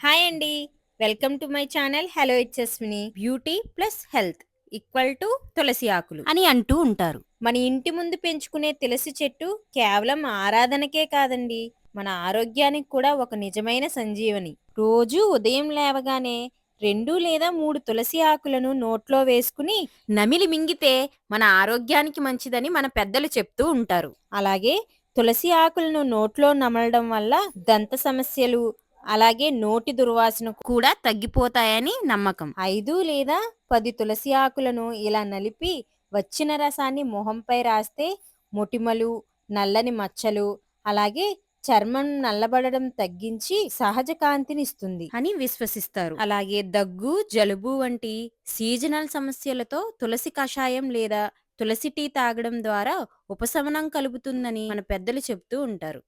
Hi అండి. Welcome to my channel. Hello ఇచ్చేస్మిని beauty plus health equal to తులసి ఆకులు అని అంటూ ఉంటారు. మన ఇంటి ముందు పెంచుకునే తులసి చెట్టు కేవలం ఆరాధనకే కాదండి. మన ఆరోగ్యానికి కూడా ఒక నిజమైన సంజీవని. రోజు ఉదయం లేవగానే రెండు లేదా మూడు తులసి ఆకులను నోట్లో వేసుకుని నమిలి మింగితే మన ఆరోగ్యానికి మంచిదని మన పెద్దలు చెప్తూ ఉంటారు. అలాగే తులసి ఆకులను నోట్లో నమలడం వల్ల దంత సమస్యలు అలాగే నోటి దుర్వాసన కూడా తగ్గిపోతాయని నమ్మకం. ఐదు లేదా పది తులసి ఆకులను ఇలా నలిపి వచ్చిన రసాన్ని మొహంపై రాస్తే మొటిమలు నల్లని మచ్చలు అలాగే చర్మం నల్లబడడం తగ్గించి సహజ కాంతిని ఇస్తుంది. అని విశ్వసిస్తారు. అలాగే దగ్గు జలుబు వంటి సీజనల్ సమస్యలతో తులసి కషాయం లేదా తులసి టీ తాగడం ద్వారా ఉపశమనం కలుగుతుందని మన పెద్దలు చెబుతూ ఉంటారు.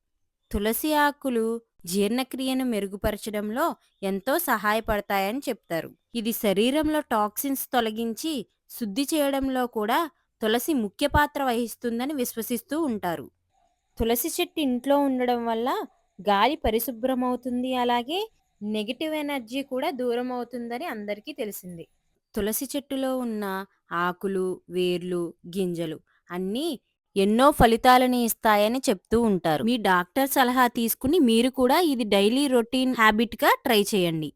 తులసి ఆకులు జీర్ణక్రియను మెరుగుపరచడంలో ఎంతో సహాయపడతాయని చెప్తారు. ఇది శరీరంలో టాక్సిన్స్ తొలగించి శుద్ధి చేయడంలో కూడా తులసి ముఖ్య పాత్ర వహిస్తుందని విశ్వసిస్తూ ఉంటారు. తులసి చెట్టు ఇంట్లో ఉండడం వల్ల గాలి పరిశుభ్రమవుతుంది అలాగే నెగిటివ్ ఎనర్జీ కూడా దూరం అవుతుందని అందరికీ తెలిసింది. తులసి చెట్టులో ఉన్న ఆకులు వేర్లు గింజలు అన్నీ ఎన్నో ఫలితాలను ఇస్తాయని చెప్తూ ఉంటారు. మీ డాక్టర్ సలహా తీసుకుని మీరు కూడా ఇది డైలీ రొటీన్ హ్యాబిట్గా ట్రై చేయండి.